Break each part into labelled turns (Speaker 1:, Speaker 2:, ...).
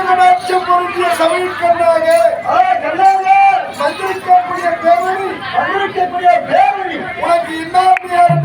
Speaker 1: மனச்சம் பொருந்திய சமையல் கண்ணாக மந்திரிக்கக்கூடிய பேரணி
Speaker 2: மந்திரிக்கக்கூடிய பேரணி
Speaker 1: உனக்கு இன்னாம
Speaker 3: யாரும்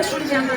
Speaker 1: Maharaj
Speaker 3: Jana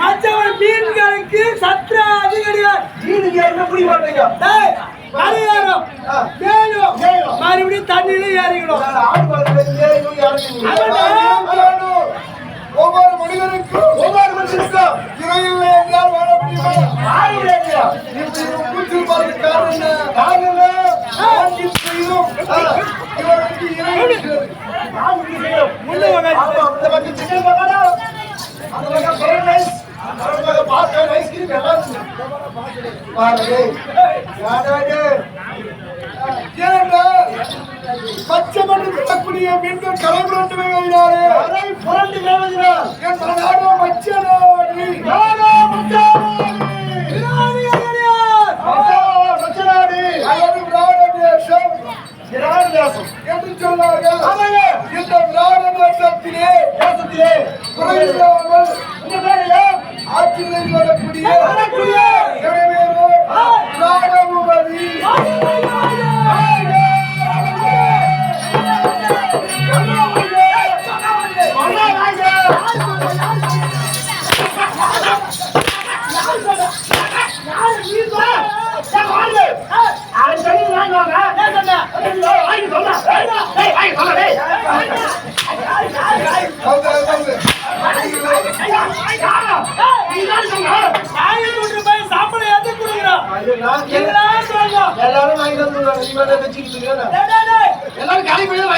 Speaker 1: மற்றவன் மீன்களுக்கு சத்திர அதிகாரிகள்.
Speaker 3: மீனுக்கு என்ன புரிய மாட்டீங்க
Speaker 1: கரையாரம். மேலும் மறுபடியும் தண்ணியில ஏறிக்கணும்.
Speaker 4: ஒவ்வொரு மனிதனுக்கும்
Speaker 3: ஒவ்வொரு மனுஷனுக்கும்
Speaker 4: இறையில்லை யாராவது பச்சை மண்ணு விடக்கூடிய மீண்டும்
Speaker 3: கரை புரண்டு
Speaker 4: வேகிறாரு கரை
Speaker 3: புரண்டு வேகிறார்
Speaker 4: என்று சொன்னார்கள்.
Speaker 1: வாழ்கிறவர்கள்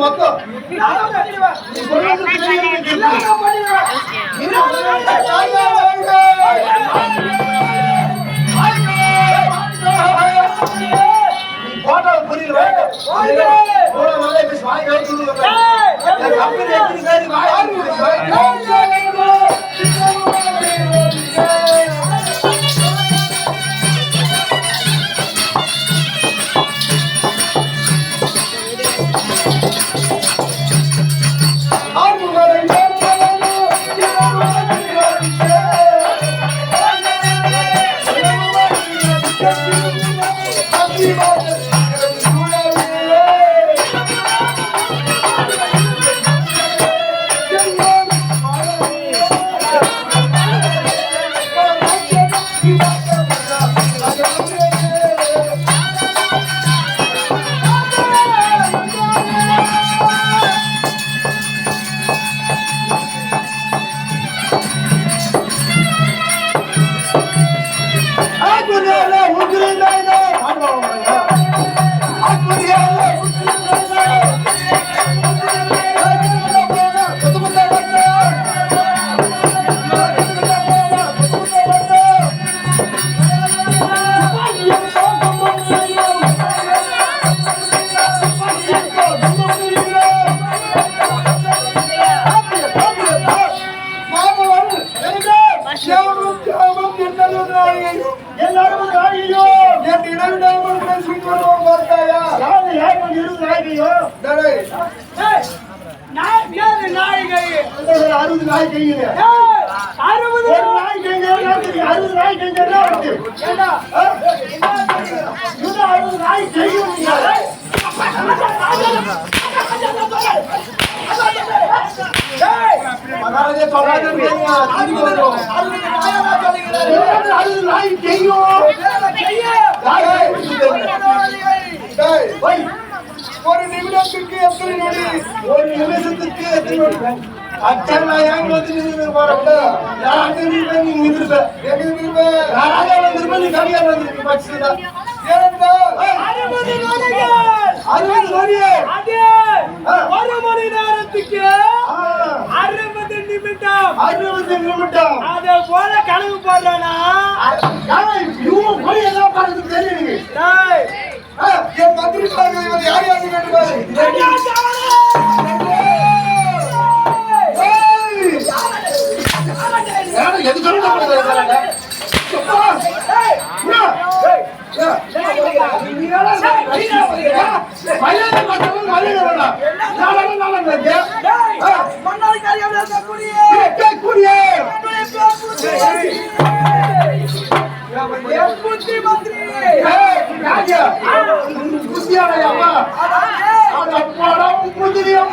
Speaker 1: మొత్తం
Speaker 3: ஒரு
Speaker 1: மணி நேரத்துக்கு அறுபது நிமிடம்.
Speaker 3: அறுபது நிமிடம்.
Speaker 1: அத போல கணக்கு போடுறானா
Speaker 3: இவன் போய் எல்லாம்
Speaker 1: பாருங்க
Speaker 3: தெரியுது
Speaker 4: என் பத்திரிப்பாங்க இவன் யார் யாரு கேட்டுப்பாரு
Speaker 3: புத்தியாரையா அப்பாடா
Speaker 1: புத்திரியம்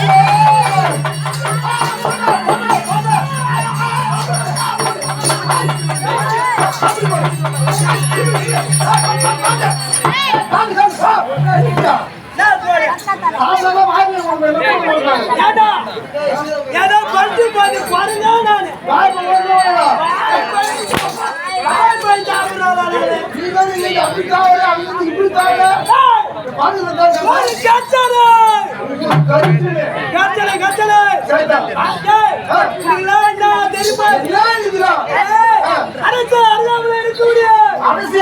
Speaker 1: ஏதோ பட்டு பாதி பாருங்க
Speaker 3: பாருங்க
Speaker 1: கச்சலை கச்சலை அரசு அறியாமல் இருக்கக்கூடிய அரசு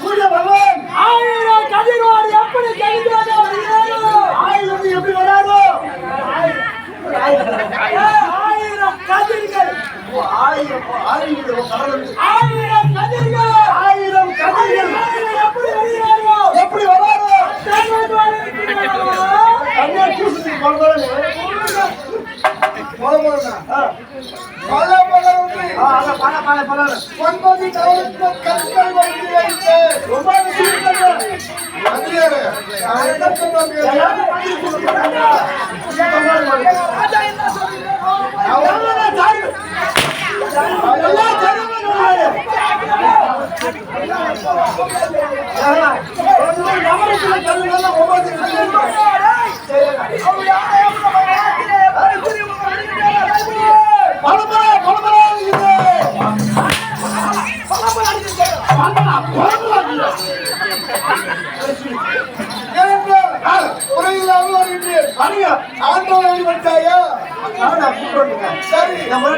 Speaker 3: சூரிய பகவான் ஆயிரம் கதிர்கள்
Speaker 1: ஆயிரம்
Speaker 3: கதிர்கள்.
Speaker 4: ஒன்பது கற்கள் வந்து வைத்து
Speaker 1: ஒவ்வொரு போன
Speaker 4: ரெடி பண்ணிட்டாயா
Speaker 1: நான் கூப்பிட்டு
Speaker 4: சரி
Speaker 3: நம்ம